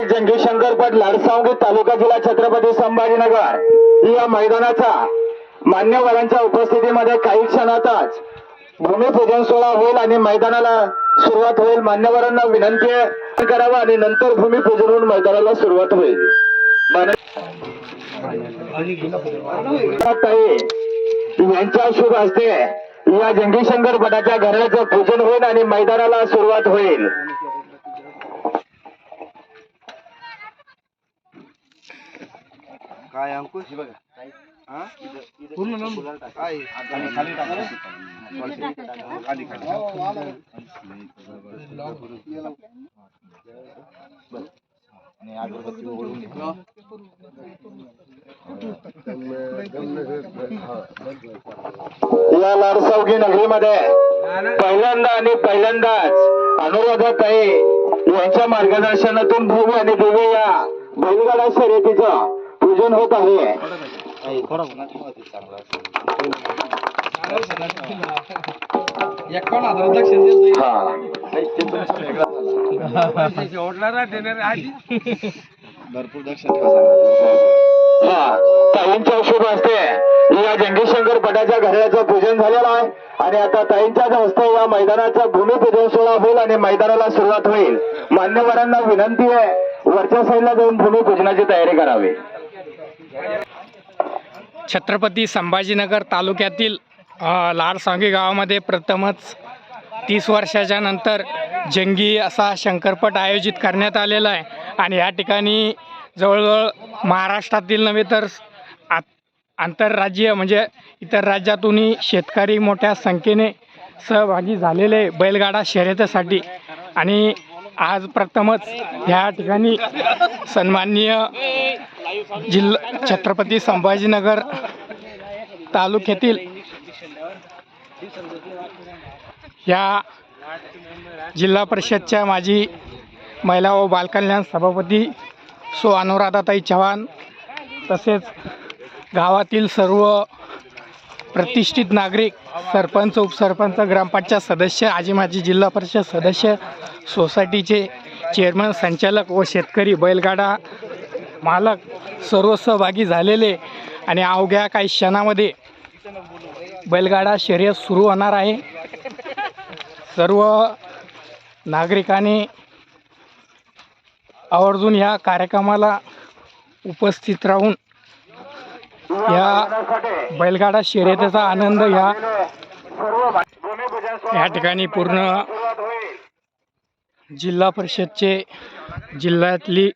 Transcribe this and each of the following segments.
जंगी शंकरपट लाडसावंगी तालुका जिल्हा छत्रपती संभाजीनगर. या मैदानाचा मान्यवरांच्या उपस्थितीमध्ये काही क्षणातच भूमिपूजन सोहळा होईल आणि मैदानाला सुरुवात होईल. मान्यवरांना विनंती करावा आणि नंतर भूमिपूजन होऊन मैदानाला सुरुवात होईल. यांच्या शुभ हस्ते या जंगीशंकर पटाच्या घराचं पूजन होईल आणि मैदानाला सुरुवात होईल. काय अंकुश? बघा. हा? पूर्ण नंबर. काय खाली खाली टाका. खाली खाली. आणि अगरबत्ती ओढून घे. या लाडसावगी नगरीमध्ये पहिल्यांदा आणि पहिल्यांदाच अनुराधा ताई यांच्या मार्गदर्शनातून भूमी आणि देवी या बैलगाडा शर्यतीचं पूजन होत आहे. भरपूर हा. ताईंच्या शुभ असते या जंगी शंकर पटाच्या घराचं पूजन झालेलं आहे. आणि आता ताईंच्याच हस्ते या मैदानाचा भूमिपूजन सोहळा होईल आणि मैदानाला सुरुवात होईल. मान्यवरांना विनंती आहे वरच्या साईडला जाऊन भूमिपूजनाची तयारी करावी. छत्रपती संभाजीनगर तालुक्यातील अ, लाडसांगी गावामध्ये प्रथमच तीस वर्षाच्या नंतर जंगी असा शंकरपट आयोजित करण्यात आलेला आहे. आणि या ठिकाणी जवळजवळ महाराष्ट्रातील नव्हे तर आ आंतरराज्यीय म्हणजे इतर राज्यातूनही शेतकरी मोठ्या संख्येने सहभागी झालेले बैलगाडा शर्यतीसाठी. आणि आज प्रथमच ह्या ठिकाणी सन्माननीय जिल्हा छत्रपती संभाजीनगर तालुक्यातील या जिल्हा परिषदच्या माजी महिला व बालकल्याण सभापती सो अनुराधाताई चव्हाण तसेच गावातील सर्व प्रतिष्ठित नागरिक सरपंच उपसरपंच ग्रामपंचायत सदस्य आजी माजी जिल्हा परिषद सदस्य सोसायटीचे चेअरमन संचालक व शेतकरी बैलगाडा मालक सर्व सहभागी झालेले आणि अवघ्या काही क्षणामध्ये बैलगाडा शर्यत सुरू होणार आहे. सर्व नागरिकांनी आवर्जून या कार्यक्रमाला उपस्थित राहून या बैलगाडा शर्यतीचा आनंद या या ठिकाणी पूर्ण जिल्हा परिषदचे जिल्ह्यातली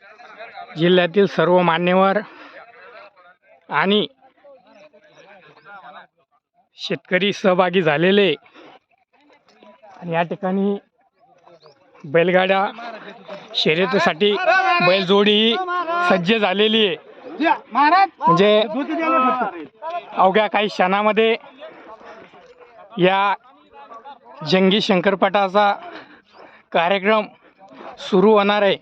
जिल्ह्यातील सर्व मान्यवर आणि शेतकरी सहभागी झालेले. आणि या ठिकाणी बैलगाड्या शर्यतीसाठी बैलजोडी ही सज्ज झालेली आहे. म्हणजे अवघ्या काही क्षणामध्ये या जंगी शंकरपटाचा कार्यक्रम सुरू होणार आहे.